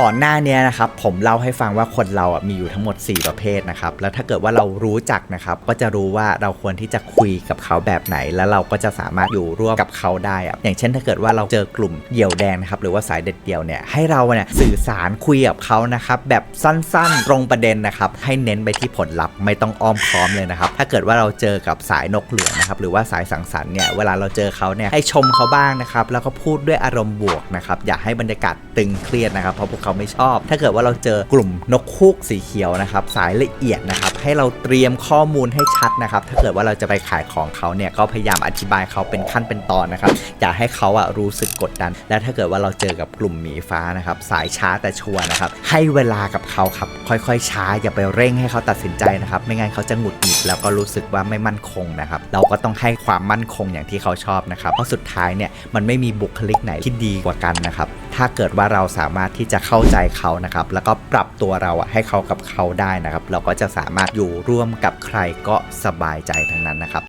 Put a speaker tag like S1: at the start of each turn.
S1: ก่อนหน้านี้นะครับผมเล่าให้ฟังว่าคนเราอะมีอยู่ทั้งหมด 4 ประเภทนะครับแล้วถ้าเกิดว่าเรารู้จักนะครับก็จะรู้ว่าเราควรที่จะคุยกับเขาแบบไหน แล้วเราก็จะสามารถอยู่ร่วมกับเขาได้อะอย่างเช่นถ้าเกิดว่าเราเจอกลุ่มเหยี่ยวแดงนะครับหรือว่าสายเด็ดเดี่ยวเนี่ยให้เราเนี่ยสื่อสารคุยกับเขานะครับแบบสั้นๆ ตรงประเด็นนะครับให้เน้นไปที่ผลลัพธ์ไม่ต้องอ้อมค้อมเลยนะครับถ้าเกิดว่าเราเจอกับสายนกเหลืองนะครับหรือว่าสายสังสรรค์เนี่ยเวลาเราเจอเขาเนี่ยให้ชมเขาบ้างนะครับแล้วก็พูดด้วยอารมณ์บวกนะครับอย่าให้บรรยากาศตึงเครียดนะครับเพราะพวกเขาไม่ชอบ ถ้าเกิดว่าเราเจอกลุ่มนกคูกสีเขียวนะครับ สายละเอียดนะครับ ให้เราเตรียมข้อมูลให้ชัดนะครับ ถ้าเกิดว่าเราจะไปขายของเขาเนี่ยก็พยายามอธิบายเขาเป็นขั้นเป็นตอนนะครับ อย่าให้เขาอะรู้สึกกดดัน และถ้าเกิดว่าเราเจอกับกลุ่มหมีฟ้านะครับ สายช้าแต่ชัวร์นะครับ ให้เวลากับเขาครับ ค่อยๆ ช้า อย่าไปเร่งให้เขาตัดสินใจนะครับ ไม่งั้นเขาจะหงุดหงิดแล้วก็รู้สึกว่าไม่มั่นคงนะครับ เราก็ต้องให้ความมั่นคงอย่างที่เขาชอบนะครับ เพราะสุดท้ายเนี่ยมันไม่มีบุคลิกไหนที่ดีกว่ากันนะครับ ถ้าเกิดว่าเราสามารถที่จะเข้าใจเขานะครับ แล้วก็ปรับตัวเราอะให้เขากับเขาได้นะครับ เราก็จะสามารถอยู่ร่วมกับใครก็สบายใจทั้งนั้นนะครับ